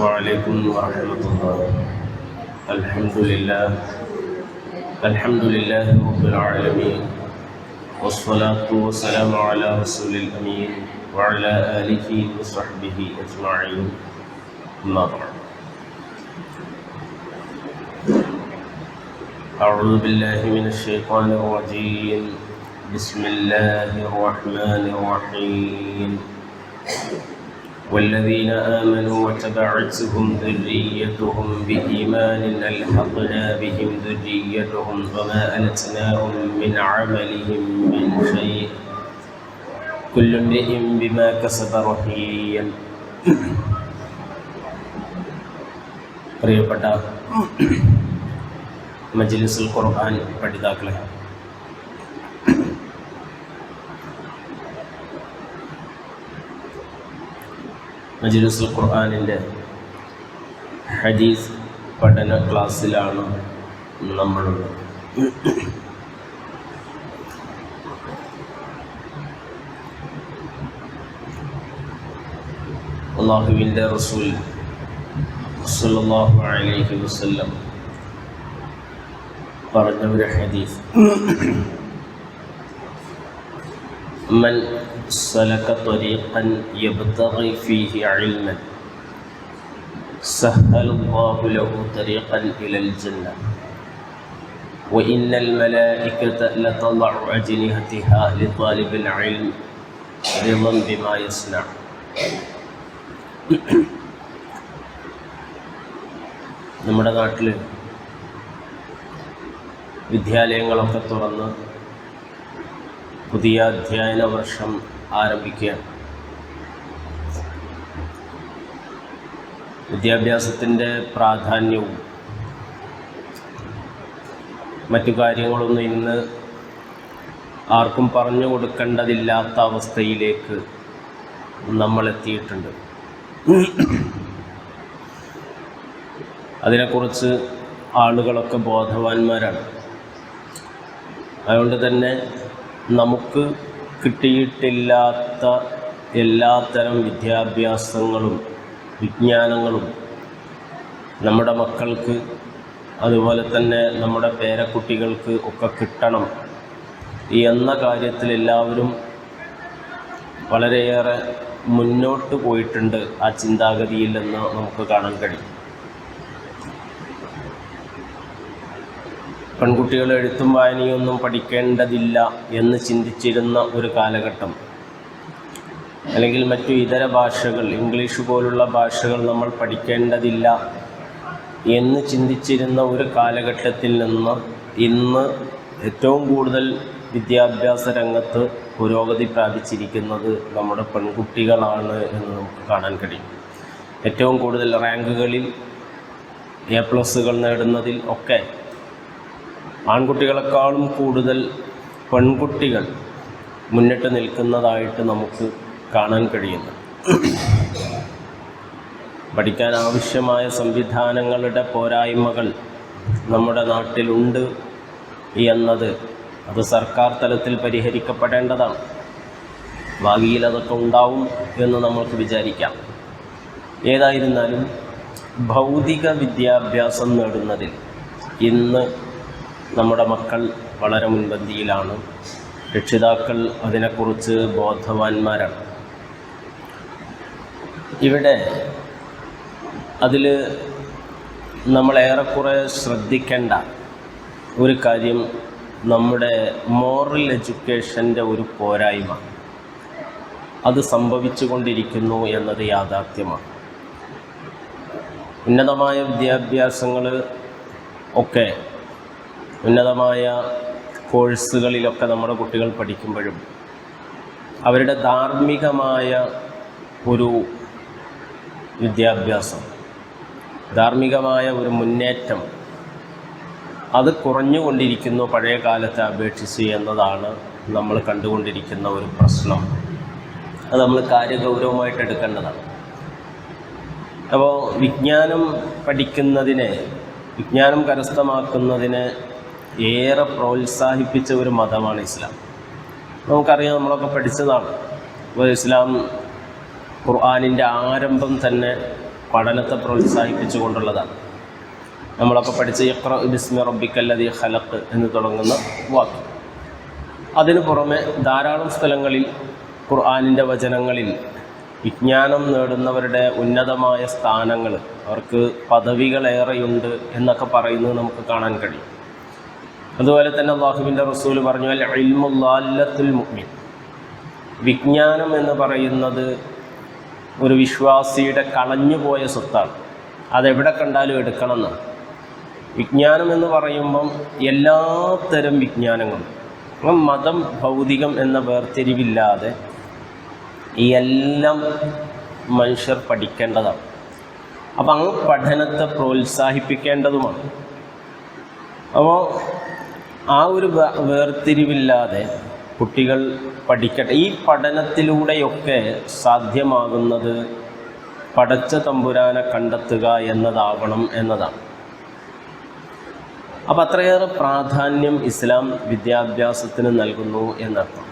السلام عليكم ورحمة الله. الحمد لله. الحمد لله رب العالمين. والصلاة والسلام على رسول الأمين وعلى آله وصحبه أجمعين. أما بعد. أعوذ بالله من الشيطان الرجيم. بسم الله الرحمن الرحيم. والذين آمنوا وتبعتهم ذريتهم بإيمان ألحقنا بهم ذريتهم وما ألتناهم من عملهم من شيء كل امرئ بما كسب رهين പ്രിയപ്പെട്ട മജ്ലിസുൽ ഖുർആൻ പഠിതാക്കളെ മജ്ലിസുൽ ഖുർആാനിന്റെ ഹദീസ് പഠന ക്ലാസ്സിലാണ് നമ്മളുള്ളത്. അള്ളാഹുവിന്റെ റസൂൽ സല്ലല്ലാഹു അലൈഹി വസല്ലം പറഞ്ഞ ഒരു ഹദീസ്. من سلك طريقا يبتغي فيه علما سهل الله له طريقا إلى الجنة وإن الملائكة لتضع أجنحتها لطالب العلم رضا بما يصنع നമ്മുടെ നാട്ടിൽ വിദ്യാലയങ്ങളൊക്കെ തുറന്ന് പുതിയ അധ്യയന വർഷം ആരംഭിക്കുകയാണ് വിദ്യാഭ്യാസത്തിന്റെ പ്രാധാന്യവും മറ്റു കാര്യങ്ങളൊന്നും ഇന്ന് ആർക്കും പറഞ്ഞു കൊടുക്കേണ്ടതില്ലാത്ത അവസ്ഥയിലേക്ക് നമ്മളെത്തിയിട്ടുണ്ട്. അതിനെക്കുറിച്ച് ആളുകളൊക്കെ ബോധവാന്മാരാണ്. അതുകൊണ്ട് തന്നെ നമുക്ക് കിട്ടിയിട്ടില്ലാത്ത എല്ലാത്തരം വിദ്യാഭ്യാസങ്ങളും വിജ്ഞാനങ്ങളും നമ്മുടെ മക്കൾക്ക് അതുപോലെ തന്നെ നമ്മുടെ പേരക്കുട്ടികൾക്ക് ഒക്കെ കിട്ടണം എന്ന കാര്യത്തിൽ എല്ലാവരും വളരെയേറെ മുന്നോട്ട് പോയിട്ടുണ്ട് ആ ചിന്താഗതിയിൽ നിന്ന് നമുക്ക് കാണാൻ കഴിയും. പെൺകുട്ടികൾ എഴുത്തും വായനയൊന്നും പഠിക്കേണ്ടതില്ല എന്ന് ചിന്തിച്ചിരുന്ന ഒരു കാലഘട്ടം. അല്ലെങ്കിൽ മറ്റു ഇതര ഭാഷകൾ ഇംഗ്ലീഷ് പോലുള്ള ഭാഷകൾ നമ്മൾ പഠിക്കേണ്ടതില്ല എന്ന് ചിന്തിച്ചിരുന്ന ഒരു കാലഘട്ടത്തിൽ നിന്ന് ഇന്ന് ഏറ്റവും കൂടുതൽ വിദ്യാഭ്യാസ രംഗത്ത് പുരോഗതി പ്രാപിച്ചിരിക്കുന്നത് നമ്മുടെ പെൺകുട്ടികളാണ് എന്ന് നമുക്ക് കാണാൻ കഴിയും. ഏറ്റവും കൂടുതൽ റാങ്കുകളിൽ എ പ്ലസ്സുകൾ നേടുന്നതിൽ ഒക്കെ ആൺകുട്ടികളെക്കാളും കൂടുതൽ പെൺകുട്ടികൾ മുന്നിട്ട് നിൽക്കുന്നതായിട്ട് നമുക്ക് കാണാൻ കഴിയുന്നു. പഠിക്കാൻ ആവശ്യമായ സംവിധാനങ്ങളുടെ പോരായ്മകൾ നമ്മുടെ നാട്ടിലുണ്ട് എന്നത് അത് സർക്കാർ തലത്തിൽ പരിഹരിക്കപ്പെടേണ്ടതാണ്. ഭാവിയിൽ അതൊക്കെ ഉണ്ടാവും എന്ന് നമുക്ക് വിചാരിക്കാം. ഏതായിരുന്നാലും ഭൗതിക വിദ്യാഭ്യാസം നേടുന്നതിൽ ഇന്ന് നമ്മുടെ മക്കൾ വളരെ മുൻപന്തിയിലാണ്. രക്ഷിതാക്കൾ അതിനെക്കുറിച്ച് ബോധവാന്മാരാണ്. ഇവിടെ അതിൽ നമ്മളേറെക്കുറെ ശ്രദ്ധിക്കേണ്ട ഒരു കാര്യം നമ്മുടെ മോറൽ എഡ്യൂക്കേഷന്റെ ഒരു പോരായ്മ. അത് സംഭവിച്ചുകൊണ്ടിരിക്കുന്നു എന്നത് യാഥാർത്ഥ്യമാണ്. ഉന്നതമായ വിദ്യാഭ്യാസങ്ങൾ ഒക്കെ ഉന്നതമായ കോഴ്സുകളിലൊക്കെ നമ്മുടെ കുട്ടികൾ പഠിക്കുമ്പോഴും അവരുടെ ധാർമ്മികമായ ഒരു വിദ്യാഭ്യാസം ധാർമ്മികമായ ഒരു മുന്നേറ്റം അത് കുറഞ്ഞുകൊണ്ടിരിക്കുന്നു പഴയ കാലത്തെ അപേക്ഷിച്ച് എന്നതാണ് നമ്മൾ കണ്ടുകൊണ്ടിരിക്കുന്ന ഒരു പ്രശ്നം. അത് നമ്മൾ കാര്യഗൗരവമായിട്ട് എടുക്കേണ്ടതാണ്. അപ്പോൾ വിജ്ഞാനം പഠിക്കുന്നതിനെ വിജ്ഞാനം കരസ്ഥമാക്കുന്നതിന് ഏറെ പ്രോത്സാഹിപ്പിച്ച ഒരു മതമാണ് ഇസ്ലാം. നമുക്കറിയാം നമ്മളൊക്കെ പഠിച്ചതാണ്. അപ്പോൾ ഇസ്ലാം ഖുർആാനിന്റെ ആരംഭം തന്നെ പഠനത്തെ പ്രോത്സാഹിപ്പിച്ചുകൊണ്ടുള്ളതാണ്. നമ്മളൊക്കെ പഠിച്ച യക്ര ബിസ്മി റബ്ബിക്കല്ലതി ഖലഖ് എന്ന് തുടങ്ങുന്ന വാക്ക്. അതിനു പുറമെ ധാരാളം സ്ഥലങ്ങളിൽ ഖുർആാനിന്റെ വചനങ്ങളിൽ വിജ്ഞാനം നേടുന്നവരുടെ ഉന്നതമായ സ്ഥാനങ്ങൾ അവർക്ക് പദവികളേറെയുണ്ട് എന്നൊക്കെ പറയുന്നത് നമുക്ക് കാണാൻ കഴിയും. അതുപോലെ തന്നെ അള്ളാഹുബിന്റെ റസൂൽ പറഞ്ഞു അൽ ഇൽമുല്ലാല്ലത്തുൽ മുഅ്മിൻ. വിജ്ഞാനം എന്ന് പറയുന്നത് ഒരു വിശ്വാസിയുടെ കളഞ്ഞുപോയ സ്വത്താണ്. അതെവിടെ കണ്ടാലും എടുക്കണം എന്നാണ് വിജ്ഞാനം എന്ന് പറയുമ്പം എല്ലാത്തരം വിജ്ഞാനങ്ങളും അപ്പം മതം ഭൗതികം എന്ന വേർതിരിവില്ലാതെ എല്ലാം മനുഷ്യർ പഠിക്കേണ്ടതാണ്. അപ്പം ആ പഠനത്തെ പ്രോത്സാഹിപ്പിക്കേണ്ടതുമാണ്. അപ്പോൾ ആ ഒരു വേർതിരിവില്ലാതെ കുട്ടികൾ പഠിക്കട്ടെ. ഈ പഠനത്തിലൂടെയൊക്കെ സാധ്യമാകുന്നത് പടച്ച തമ്പുരാനെ കണ്ടെത്തുക എന്നതാവണം എന്നതാണ്. അപ്പം അത്രയേറെ പ്രാധാന്യം ഇസ്ലാം വിദ്യാഭ്യാസത്തിന് നൽകുന്നു എന്നർത്ഥം.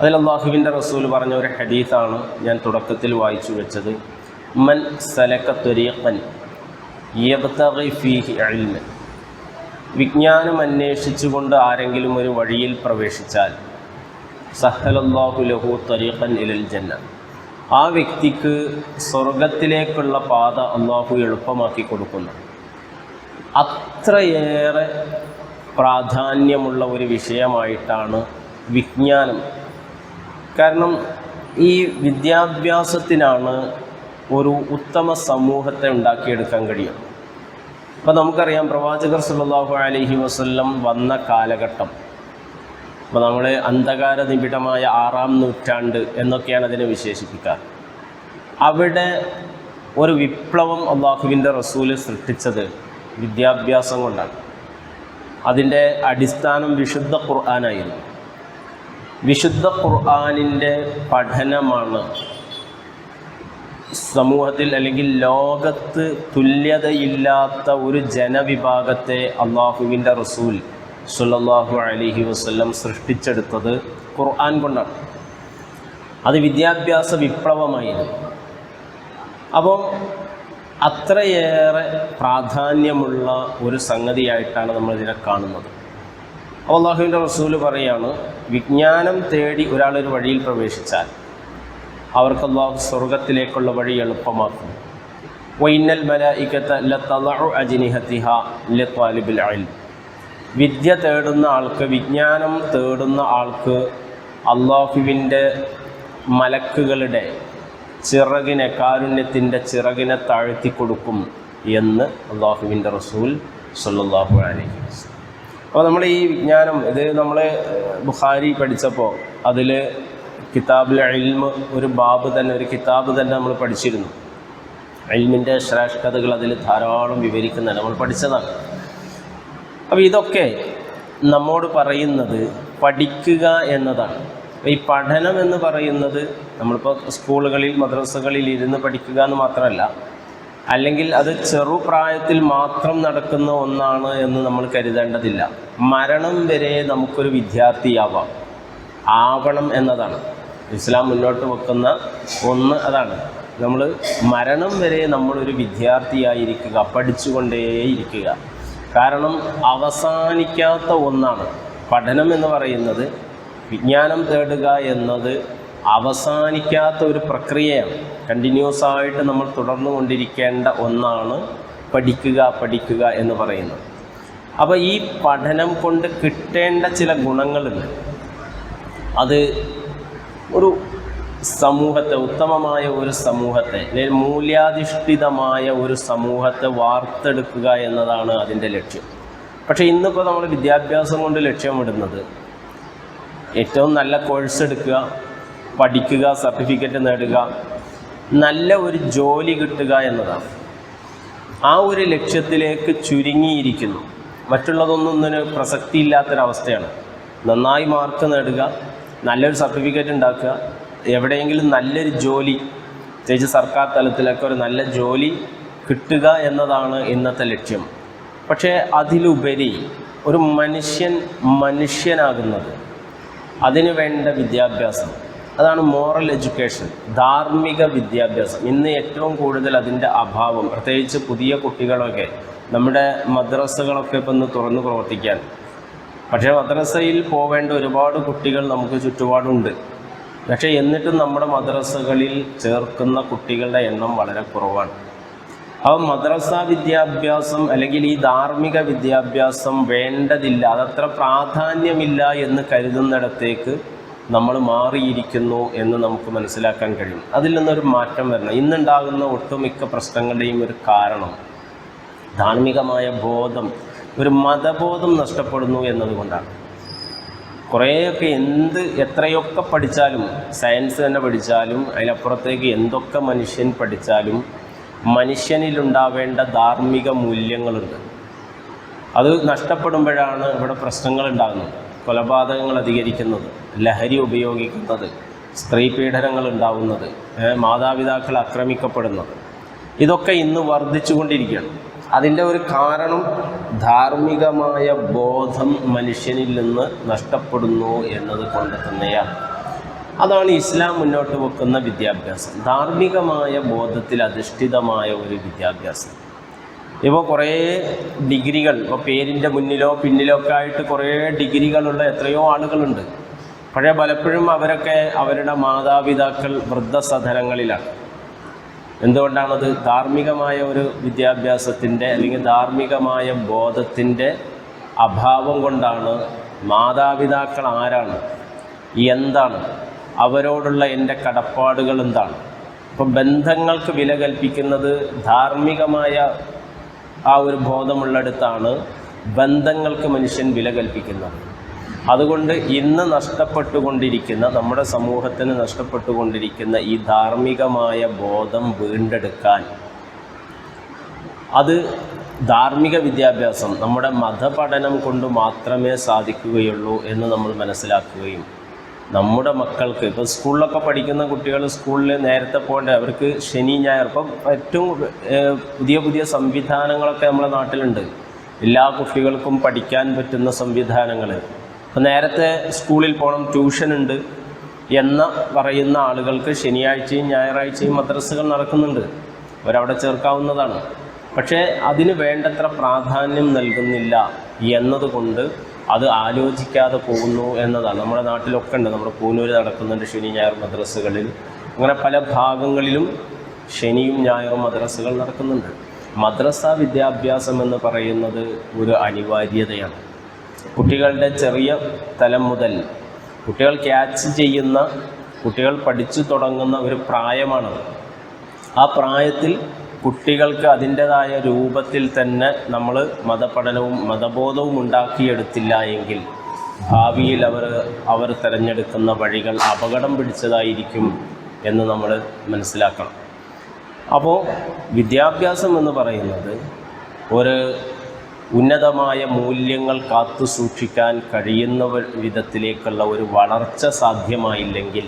അതിൽ അള്ളാഹുവിന്റെ റസൂൽ പറഞ്ഞ ഒരു ഹദീസാണ് ഞാൻ തുടക്കത്തിൽ വായിച്ചു വെച്ചത്. മൻ സലക ത്വരീഖൻ യബ്തഗി ഫീഹി ഇൽമൻ വിജ്ഞാനം അന്വേഷിച്ചുകൊണ്ട് ആരെങ്കിലും ഒരു വഴിയിൽ പ്രവേശിച്ചാൽ സഹലല്ലാഹു ലഹു തരീഖൻ ഇലൽ ജന്ന. ആ വ്യക്തിക്ക് സ്വർഗത്തിലേക്കുള്ള പാത അള്ളാഹു എളുപ്പമാക്കി കൊടുക്കുന്നു. അത്രയേറെ പ്രാധാന്യമുള്ള ഒരു വിഷയമായിട്ടാണ് വിജ്ഞാനം. കാരണം ഈ വിദ്യാഭ്യാസത്തിനാണ് ഒരു ഉത്തമ സമൂഹത്തെ ഉണ്ടാക്കിയെടുക്കാൻ കഴിയും അപ്പോൾ നമുക്കറിയാം പ്രവാചകർ സല്ലാഹു അലഹി വസ്ല്ലം വന്ന കാലഘട്ടം. അപ്പോൾ നമ്മൾ അന്ധകാര നിബിഡമായ ആറാം നൂറ്റാണ്ട് എന്നൊക്കെയാണ് അതിനെ വിശേഷിപ്പിക്കാറ് അവിടെ ഒരു വിപ്ലവം അള്ളാഹുവിന്റെ റസൂൽ സൃഷ്ടിച്ചത് വിദ്യാഭ്യാസം കൊണ്ടാണ്. അതിന്റെ അടിസ്ഥാനം വിശുദ്ധ ഖുർആാനായിരുന്നു. വിശുദ്ധ ഖുർആാനിന്റെ പഠനമാണ് സമൂഹത്തിൽ അല്ലെങ്കിൽ ലോകത്ത് തുല്യതയില്ലാത്ത ഒരു ജനവിഭാഗത്തെ അള്ളാഹുവിന്റെ റസൂൽ സുല്ലാഹു അലഹി വസല്ലം സൃഷ്ടിച്ചെടുത്തത് ഖുർആൻ കൊണ്ടാണ്. അത് വിദ്യാഭ്യാസ വിപ്ലവമായിരുന്നു. അപ്പം അത്രയേറെ പ്രാധാന്യമുള്ള ഒരു സംഗതിയായിട്ടാണ് നമ്മൾ ഇതിനെ കാണുന്നത്. അപ്പോൾ അള്ളാഹുവിന്റെ റസൂൽ പറയാണ് വിജ്ഞാനം തേടി ഒരാളൊരു വഴിയിൽ പ്രവേശിച്ചാൽ അവർക്ക് അള്ളാഹു സ്വർഗത്തിലേക്കുള്ള വഴി എളുപ്പമാക്കും. വൈനൽ വിദ്യ തേടുന്ന ആൾക്ക് വിജ്ഞാനം തേടുന്ന ആൾക്ക് അള്ളാഹുവിന്റെ മലക്കുകളുടെ ചിറകിനെ കാരുണ്യത്തിന്റെ ചിറകിനെ താഴ്ത്തി കൊടുക്കും എന്ന് അള്ളാഹുവിന്റെ റസൂൽ സല്ലാഹു അലൈഹി അപ്പോൾ നമ്മൾ ഈ വിജ്ഞാനം ഇത് നമ്മൾ ബുഖാരി പഠിച്ചപ്പോൾ അതിൽ കിതാബിൽ അഴിമ ഒരു ബാബ് തന്നെ ഒരു കിതാബ് തന്നെ നമ്മൾ പഠിച്ചിരുന്നു. അഴിമിന്റെ ശ്രേഷ്ഠതകൾ അതിൽ ധാരാളം വിവരിക്കുന്നതാണ് നമ്മൾ പഠിച്ചതാണ്. അപ്പോൾ ഇതൊക്കെ നമ്മോട് പറയുന്നത് പഠിക്കുക എന്നതാണ്. ഈ പഠനം എന്ന് പറയുന്നത് നമ്മളിപ്പോൾ സ്കൂളുകളിൽ മദ്രസകളിൽ ഇരുന്ന് പഠിക്കുക എന്ന് മാത്രമല്ല അല്ലെങ്കിൽ അത് ചെറുപ്രായത്തിൽ മാത്രം നടക്കുന്ന ഒന്നാണ് എന്ന് നമ്മൾ കരുതേണ്ടതില്ല. മരണം വരെ നമുക്കൊരു വിദ്യാർത്ഥിയാവാം. ആവണം എന്നതാണ്. ഇസ്ലാം മുന്നോട്ട് വെക്കുന്ന ഒന്ന് അതാണ്. നമ്മൾ മരണം വരെ നമ്മളൊരു വിദ്യാർത്ഥിയായിരിക്കുക പഠിച്ചുകൊണ്ടേയിരിക്കുക. കാരണം അവസാനിക്കാത്ത ഒന്നാണ്. പഠനം എന്ന് പറയുന്നത് വിജ്ഞാനം തേടുക എന്നത് അവസാനിക്കാത്ത ഒരു പ്രക്രിയയാണ്. കണ്ടിന്യൂസ് ആയിട്ട് നമ്മൾ തുടർന്നു കൊണ്ടിരിക്കേണ്ട ഒന്നാണ് പഠിക്കുക പഠിക്കുക എന്ന് പറയുന്നത്. അപ്പോൾ ഈ പഠനം കൊണ്ട് കിട്ടേണ്ട ചില ഗുണങ്ങളുണ്ട്. അത് ഒരു സമൂഹത്തെ ഉത്തമമായ ഒരു സമൂഹത്തെ അല്ലെങ്കിൽ മൂല്യാധിഷ്ഠിതമായ ഒരു സമൂഹത്തെ വാർത്തെടുക്കുക എന്നതാണ് അതിന്റെ ലക്ഷ്യം. പക്ഷേ ഇന്നിപ്പോൾ നമ്മൾ വിദ്യാഭ്യാസം കൊണ്ട് ലക്ഷ്യമിടുന്നത് ഏറ്റവും നല്ല കോഴ്സ് എടുക്കുക പഠിക്കുക സർട്ടിഫിക്കറ്റ് നേടുക നല്ല ഒരു ജോലി കിട്ടുക എന്നതാണ്. ആ ഒരു ലക്ഷ്യത്തിലേക്ക് ചുരുങ്ങിയിരിക്കുന്നു. മറ്റുള്ളതൊന്നും ഒന്നിന് പ്രസക്തിയില്ലാത്തൊരവസ്ഥയാണ്. നന്നായി മാർക്ക് നേടുക നല്ലൊരു സർട്ടിഫിക്കറ്റ് ഉണ്ടാക്കുക. എവിടെയെങ്കിലും നല്ലൊരു ജോലി പ്രത്യേകിച്ച് സർക്കാർ തലത്തിലൊക്കെ ഒരു നല്ല ജോലി കിട്ടുക എന്നതാണ് ഇന്നത്തെ ലക്ഷ്യം. പക്ഷേ അതിലുപരി ഒരു മനുഷ്യൻ മനുഷ്യനാകുന്നത് അതിനു വേണ്ട വിദ്യാഭ്യാസം. അതാണ് മോറൽ എഡ്യൂക്കേഷൻ ധാർമ്മിക വിദ്യാഭ്യാസം. ഇന്ന് ഏറ്റവും കൂടുതൽ അതിന്റെ അഭാവം പ്രത്യേകിച്ച് പുതിയ കുട്ടികളൊക്കെ നമ്മുടെ മദ്രസകളൊക്കെ ഇപ്പം ഇന്ന് തുറന്ന് പ്രവർത്തിക്കാൻ പക്ഷേ മദ്രസയിൽ പോവേണ്ട ഒരുപാട് കുട്ടികൾ നമുക്ക് ചുറ്റുപാടുണ്ട്. പക്ഷേ എന്നിട്ടും നമ്മുടെ മദ്രസകളിൽ ചേർക്കുന്ന കുട്ടികളുടെ എണ്ണം വളരെ കുറവാണ്. അപ്പം മദ്രസ വിദ്യാഭ്യാസം അല്ലെങ്കിൽ ഈ ധാർമ്മിക വിദ്യാഭ്യാസം വേണ്ടതില്ല അതത്ര പ്രാധാന്യമില്ല എന്ന് കരുതുന്നിടത്തേക്ക് നമ്മൾ മാറിയിരിക്കുന്നു എന്ന് നമുക്ക് മനസ്സിലാക്കാൻ കഴിയും. അതിൽ നിന്നൊരു മാറ്റം വരണം. ഇന്നുണ്ടാകുന്ന ഒട്ടുമിക്ക പ്രശ്നങ്ങളുടെയും ഒരു കാരണം ധാർമ്മികമായ ബോധം ഒരു മതബോധം നഷ്ടപ്പെടുന്നു എന്നതുകൊണ്ടാണ്. കുറേയൊക്കെ എന്ത് എത്രയൊക്കെ പഠിച്ചാലും സയൻസ് തന്നെ പഠിച്ചാലും അതിനപ്പുറത്തേക്ക് എന്തൊക്കെ മനുഷ്യൻ പഠിച്ചാലും മനുഷ്യനിലുണ്ടാവേണ്ട ധാർമ്മിക മൂല്യങ്ങളുണ്ട്. അത് നഷ്ടപ്പെടുമ്പോഴാണ് ഇവിടെ പ്രശ്നങ്ങൾ ഉണ്ടാകുന്നത് കൊലപാതകങ്ങൾ അധികരിക്കുന്നത് ലഹരി ഉപയോഗിക്കുന്നത് സ്ത്രീ പീഡനങ്ങൾ ഉണ്ടാവുന്നത് മാതാപിതാക്കൾ ആക്രമിക്കപ്പെടുന്നത്. ഇതൊക്കെ ഇന്ന് വർദ്ധിച്ചുകൊണ്ടിരിക്കുകയാണ്. അതിന്റെ ഒരു കാരണം ധാർമ്മികമായ ബോധം മനുഷ്യനിൽ നിന്ന് നഷ്ടപ്പെടുന്നു എന്നത് കൊണ്ട് തന്നെയാണ്. അതാണ് ഇസ്ലാം മുന്നോട്ട് വെക്കുന്ന വിദ്യാഭ്യാസം. ധാർമ്മികമായ ബോധത്തിൽ അധിഷ്ഠിതമായ ഒരു വിദ്യാഭ്യാസം. ഇപ്പോൾ കുറേ ഡിഗ്രികൾ ഇപ്പോൾ പേരിന്റെ മുന്നിലോ പിന്നിലോ ഒക്കെ ആയിട്ട് കുറേ ഡിഗ്രികളുള്ള എത്രയോ ആളുകളുണ്ട്. പഴയ പലപ്പോഴും അവരൊക്കെ അവരുടെ മാതാപിതാക്കൾ വൃദ്ധസദനങ്ങളിലാണ്. എന്തുകൊണ്ടാണത്? ധാർമ്മികമായ ഒരു വിദ്യാഭ്യാസത്തിന്റെ അല്ലെങ്കിൽ ധാർമ്മികമായ ബോധത്തിന്റെ അഭാവം കൊണ്ടാണ് മാതാപിതാക്കൾ ആരാണ്? എന്താണ്? അവരോടുള്ള എന്റെ കടപ്പാടുകൾ എന്താണ്? ഇപ്പം ബന്ധങ്ങൾക്ക് വില കൽപ്പിക്കുന്നത് ധാർമ്മികമായ ആ ഒരു ബോധമുള്ളിടത്താണ് ബന്ധങ്ങൾക്ക് മനുഷ്യൻ വില കൽപ്പിക്കുന്നത്. അതുകൊണ്ട് ഇന്ന് നഷ്ടപ്പെട്ടുകൊണ്ടിരിക്കുന്ന നമ്മുടെ സമൂഹത്തിന് നഷ്ടപ്പെട്ടുകൊണ്ടിരിക്കുന്ന ഈ ധാർമ്മികമായ ബോധം വീണ്ടെടുക്കാൻ അത് ധാർമ്മിക വിദ്യാഭ്യാസം നമ്മുടെ മതപഠനം കൊണ്ട് മാത്രമേ സാധിക്കുകയുള്ളൂ എന്ന് നമ്മൾ മനസ്സിലാക്കുകയും നമ്മുടെ മക്കൾക്ക് ഇപ്പോൾ സ്കൂളിലൊക്കെ പഠിക്കുന്ന കുട്ടികൾ സ്കൂളിൽ നേരത്തെ പോകേണ്ട അവർക്ക് ശനി ഞായർ ഇപ്പം ഏറ്റവും പുതിയ പുതിയ സംവിധാനങ്ങളൊക്കെ നമ്മുടെ നാട്ടിലുണ്ട്. എല്ലാ കുട്ടികൾക്കും പഠിക്കാൻ പറ്റുന്ന സംവിധാനങ്ങൾ. ഇപ്പം നേരത്തെ സ്കൂളിൽ പോകണം ട്യൂഷൻ ഉണ്ട് എന്ന് പറയുന്ന ആളുകൾക്ക് ശനിയാഴ്ചയും ഞായറാഴ്ചയും മദ്രസകൾ നടക്കുന്നുണ്ട്. അവരവിടെ ചേർക്കാവുന്നതാണ്. പക്ഷേ അതിന് വേണ്ടത്ര പ്രാധാന്യം നൽകുന്നില്ല എന്നതുകൊണ്ട് അത് ആലോചിക്കാതെ പോകുന്നു എന്നതാണ്. നമ്മുടെ നാട്ടിലൊക്കെ ഉണ്ട്. നമ്മുടെ പൂനൂര് നടക്കുന്നുണ്ട് ശനി ഞായർ മദ്രസകളിൽ. അങ്ങനെ പല ഭാഗങ്ങളിലും ശനിയും ഞായറും മദ്രസകൾ നടക്കുന്നുണ്ട്. മദ്രസ വിദ്യാഭ്യാസം എന്ന് പറയുന്നത് ഒരു അനിവാര്യതയാണ്. കുട്ടികളുടെ ചെറിയ തലം മുതൽ കുട്ടികൾ ക്യാച്ച് ചെയ്യുന്ന കുട്ടികൾ പഠിച്ചു തുടങ്ങുന്ന ഒരു പ്രായമാണ് ആ പ്രായത്തിൽ കുട്ടികൾക്ക് അതിന്റെതായ രൂപത്തിൽ തന്നെ നമ്മൾ മതപഠനവും മതബോധവും ഉണ്ടാക്കിയെടുത്തില്ല എങ്കിൽ ഭാവിയിൽ അവർ അവർ തിരഞ്ഞെടുക്കുന്ന വഴികൾ അപകടം പിടിച്ചതായിരിക്കും എന്ന് നമ്മൾ മനസ്സിലാക്കണം. അപ്പോൾ വിദ്യാഭ്യാസം എന്ന് പറയുന്നത് ഒരു ഉന്നതമായ മൂല്യങ്ങൾ കാത്തു സൂക്ഷിക്കാൻ കഴിയുന്ന വിധത്തിലേക്കുള്ള ഒരു വളർച്ച സാധ്യമായില്ലെങ്കിൽ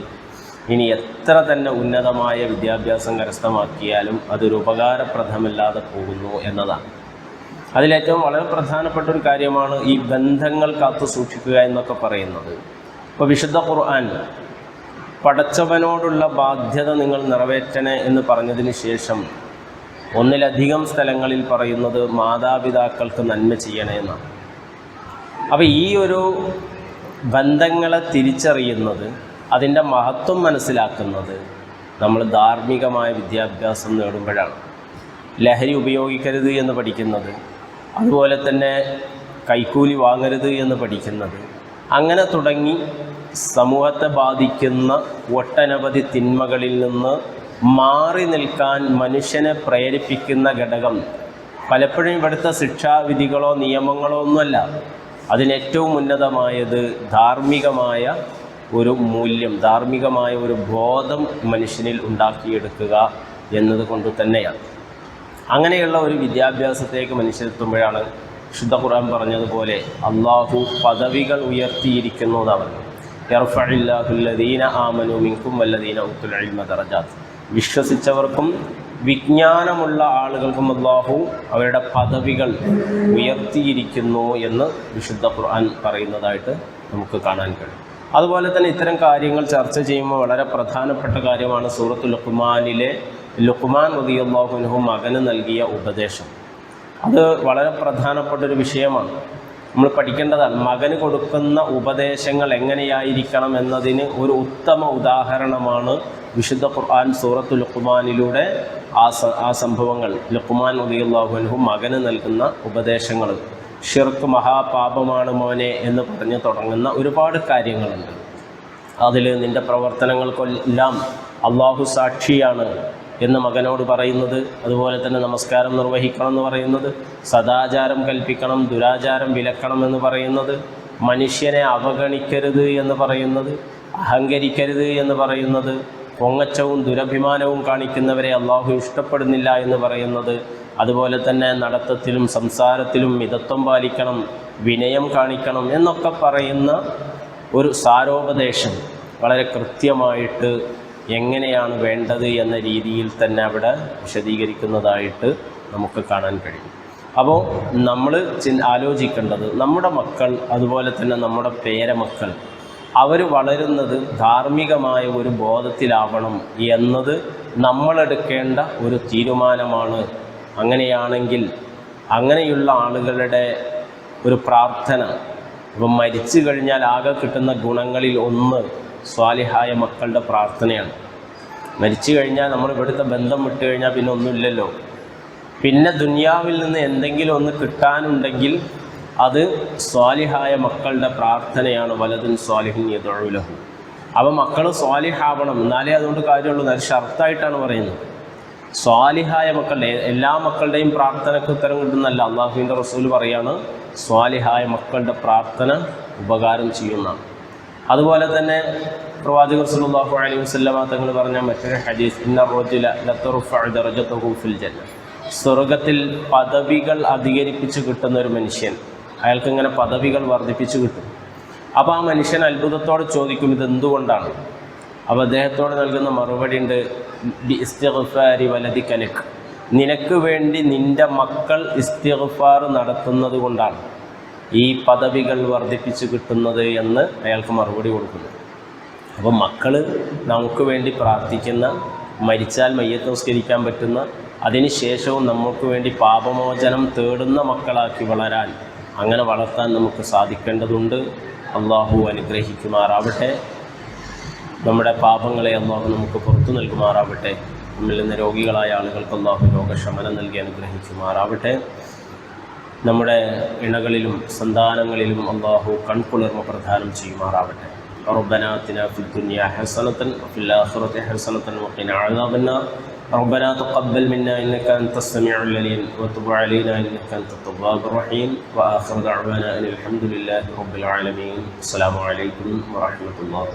ഇനി എത്ര തന്നെ ഉന്നതമായ വിദ്യാഭ്യാസം കരസ്ഥമാക്കിയാലും അതൊരു ഉപകാരപ്രദമല്ലാതെ പോകുന്നു എന്നതാണ്. അതിലേറ്റവും വളരെ പ്രധാനപ്പെട്ട ഒരു കാര്യമാണ് ഈ ബന്ധങ്ങൾ കാത്തു സൂക്ഷിക്കുക എന്നൊക്കെ പറയുന്നത്. ഇപ്പോൾ വിശുദ്ധ ഖുർആൻ പടച്ചവനോടുള്ള ബാധ്യത നിങ്ങൾ നിറവേറ്റണേ എന്ന് പറഞ്ഞതിന് ശേഷം ഒന്നിലധികം സ്ഥലങ്ങളിൽ പറയുന്നത് മാതാപിതാക്കൾക്ക് നന്മ ചെയ്യണേ എന്നാണ്. അപ്പോൾ ഈ ഒരു ബന്ധങ്ങളെ തിരിച്ചറിയുന്നത് അതിന്റെ മഹത്വം മനസ്സിലാക്കുന്നത് നമ്മൾ ധാർമ്മികമായ വിദ്യാഭ്യാസം നേടുമ്പോഴാണ്. ലഹരി ഉപയോഗിക്കരുത് എന്ന് പഠിക്കുന്നത് അതുപോലെ തന്നെ കൈക്കൂലി വാങ്ങരുത് എന്ന് പഠിക്കുന്നത് അങ്ങനെ തുടങ്ങി സമൂഹത്തെ ബാധിക്കുന്ന ഒട്ടനവധി തിന്മകളിൽ നിന്ന് മാറി നിൽക്കാൻ മനുഷ്യനെ പ്രേരിപ്പിക്കുന്ന ഘടകം. പലപ്പോഴും ഇവിടുത്തെ ശിക്ഷാവിധികളോ നിയമങ്ങളോ ഒന്നുമല്ല. അതിനേറ്റവും ഉന്നതമായത് ധാർമ്മികമായ ഒരു മൂല്യം ധാർമ്മികമായ ഒരു ബോധം മനുഷ്യനിൽ ഉണ്ടാക്കിയെടുക്കുക എന്നതുകൊണ്ട് തന്നെയാണ്. അങ്ങനെയുള്ള ഒരു വിദ്യാഭ്യാസത്തേക്ക് മനുഷ്യരെത്തുമ്പോഴാണ് ശുദ്ധ ഖുർആൻ പറഞ്ഞതുപോലെ അള്ളാഹു പദവികൾ ഉയർത്തിയിരിക്കുന്നു എന്ന് പറഞ്ഞു യർഫില്ലാഹുല്ലദീന ആമനു മിൻകും വല്ലദീന ഉത്തുൽ ഇൽമ ദറജാത്ത്. വിശ്വസിച്ചവർക്കും വിജ്ഞാനമുള്ള ആളുകൾക്കും അള്ളാഹു അവരുടെ പദവികൾ ഉയർത്തിയിരിക്കുന്നു എന്ന് വിശുദ്ധ ഖുർആൻ പറയുന്നതായിട്ട് നമുക്ക് കാണാൻ കഴിയും. അതുപോലെ തന്നെ ഇത്തരം കാര്യങ്ങൾ ചർച്ച ചെയ്യുമ്പോൾ വളരെ പ്രധാനപ്പെട്ട കാര്യമാണ് സൂറത്ത് ലുഖ്മാൻ ലുക്മാൻ അള്ളാഹുനുഹു മകന് നൽകിയ ഉപദേശം. അത് വളരെ പ്രധാനപ്പെട്ട ഒരു വിഷയമാണ്. നമ്മൾ പഠിക്കേണ്ടതാണ് മകന് കൊടുക്കുന്ന ഉപദേശങ്ങൾ എങ്ങനെയായിരിക്കണം എന്നതിന് ഒരു ഉത്തമ ഉദാഹരണമാണ് വിശുദ്ധ ഖുർആൻ സൂറത്ത് ലുക്കുമാനിലൂടെ ആ ആ സംഭവങ്ങൾ ലുക്കുമാൻ ഉദിയുള്ളാഹുൻഹു മകന് നൽകുന്ന ഉപദേശങ്ങൾ. ഷിർക്ക് മഹാപാപമാണ് മോനെ എന്ന് പറഞ്ഞ് തുടങ്ങുന്ന ഒരുപാട് കാര്യങ്ങളുണ്ട്. അതിൽ നിന്റെ പ്രവർത്തനങ്ങൾക്കെല്ലാം അള്ളാഹു സാക്ഷിയാണ് എന്ന് മകനോട് പറയുന്നത്. അതുപോലെ തന്നെ നമസ്കാരം നിർവഹിക്കണം എന്ന് പറയുന്നത്. സദാചാരം കൽപ്പിക്കണം ദുരാചാരം വിലക്കണം എന്ന് പറയുന്നത്. മനുഷ്യനെ അവഗണിക്കരുത് എന്ന് പറയുന്നത്. അഹങ്കരിക്കരുത് എന്ന് പറയുന്നത്. പൊങ്ങച്ചവും ദുരഭിമാനവും കാണിക്കുന്നവരെ അള്ളാഹു ഇഷ്ടപ്പെടുന്നില്ല എന്ന് പറയുന്നത് അതുപോലെ തന്നെ നടത്തത്തിലും സംസാരത്തിലും മിതത്വം പാലിക്കണം വിനയം കാണിക്കണം എന്നൊക്കെ പറയുന്ന ഒരു സാരോപദേശം വളരെ കൃത്യമായിട്ട് എങ്ങനെയാണ് വേണ്ടത് എന്ന രീതിയിൽ തന്നെ അവിടെ വിശദീകരിക്കുന്നതായിട്ട് നമുക്ക് കാണാൻ കഴിയും. അപ്പോൾ നമ്മൾ ആലോചിക്കേണ്ടത് നമ്മുടെ മക്കൾ അതുപോലെ തന്നെ നമ്മുടെ പേരമക്കൾ അവർ വളരുന്നത് ധാർമ്മികമായ ഒരു ബോധത്തിലാവണം എന്നത് നമ്മളെടുക്കേണ്ട ഒരു തീരുമാനമാണ്. അങ്ങനെയാണെങ്കിൽ അങ്ങനെയുള്ള ആളുകളുടെ ഒരു പ്രാർത്ഥന അപ്പം മരിച്ചു കഴിഞ്ഞാൽ ആകെ കിട്ടുന്ന ഗുണങ്ങളിൽ ഒന്ന് സ്വാലിഹായ മക്കളുടെ പ്രാർത്ഥനയാണ്. മരിച്ചു കഴിഞ്ഞാൽ നമ്മൾ ഇവിടുത്തെ ബന്ധം വിട്ടു കഴിഞ്ഞാൽ പിന്നെ ഒന്നുമില്ലല്ലോ. പിന്നെ ദുനിയാവിൽ നിന്ന് എന്തെങ്കിലും ഒന്ന് കിട്ടാനുണ്ടെങ്കിൽ അത് സ്വാലിഹായ മക്കളുടെ പ്രാർത്ഥനയാണ്. വലതുൻ സ്വാലിഹിൻ യദുലഹു അപ്പോൾ മക്കൾ സ്വാലിഹാവണം. എന്നാലേ അതുകൊണ്ട് കാര്യമുള്ളൂ. അത് ഷർത്തായിട്ടാണ് പറയുന്നത്. സ്വാലിഹായ മക്കളുടെ എല്ലാ മക്കളുടെയും പ്രാർത്ഥനയ്ക്ക് ഉത്തരം കിട്ടുന്നല്ല അള്ളാഹുവിന്റെ റസൂൽ പറയാണ് സ്വാലിഹായ മക്കളുടെ പ്രാർത്ഥന ഉപകാരം ചെയ്യുന്നതാണ്. അതുപോലെ തന്നെ പ്രവാചകർ സല്ലല്ലാഹു അലൈഹി വസല്ലമ തങ്ങൾ പറഞ്ഞ മറ്റൊരു ഹദീസ് ഇന്ന റജുല ലതറുഫഉ ദറജതുഹു ഫിൽ ജന്ന. സ്വർഗത്തിൽ പദവികൾ അധികരിപ്പിച്ച് കിട്ടുന്ന ഒരു മനുഷ്യൻ. അയാൾക്ക് ഇങ്ങനെ പദവികൾ വർദ്ധിപ്പിച്ചു കിട്ടും. അപ്പോൾ ആ മനുഷ്യൻ അത്ഭുതത്തോടെ ചോദിക്കും ഇത് എന്തുകൊണ്ടാണ് അപ്പോൾ അദ്ദേഹത്തോട് നൽകുന്ന മറുപടി ഉണ്ട് ഇസ്തിഗ്ഫാരി വലതി കനക്ക് നിനക്ക് വേണ്ടി നിന്റെ മക്കൾ ഇസ്തിഗ്ഫാർ നടത്തുന്നത് കൊണ്ടാണ് ഈ പദവികൾ വർദ്ധിപ്പിച്ച് കിട്ടുന്നത് എന്ന് അയാൾക്ക് മറുപടി കൊടുക്കുന്നു. അപ്പോൾ മക്കൾ നമുക്ക് വേണ്ടി പ്രാർത്ഥിക്കുന്ന മരിച്ചാൽ മയ്യത്ത് നിസ്കരിക്കാൻ പറ്റുന്ന അതിനുശേഷവും നമുക്ക് വേണ്ടി പാപമോചനം തേടുന്ന മക്കളാക്കി വളരാൻ അങ്ങനെ വളർത്താൻ നമുക്ക് സാധിക്കേണ്ടതുണ്ട് അള്ളാഹു അനുഗ്രഹിക്കുമാറാവട്ടെ നമ്മുടെ പാപങ്ങളെ അള്ളാഹു നമുക്ക് പുറത്തു നൽകുമാറാവട്ടെ നമ്മിൽ നിന്ന് രോഗികളായ ആളുകൾക്ക് അള്ളാഹു രോഗശമനം നൽകി അനുഗ്രഹിക്കുമാറാവട്ടെ നമ്മുടെ ഇണകളിലും സന്താനങ്ങളിലും അള്ളാഹു കൺകുളിർമ പ്രദാനം ചെയ്യുമാറാവട്ടെ ربنا آتنا في الدنيا حسنة وفي الآخرة حسنة وقنا عذاب النار ربنا تقبل منا إنك أنت السميع العليم وتب علينا إنك أنت التواب الرحيم وآخر دعوانا أن الحمد لله رب العالمين. السلام عليكم ورحمة الله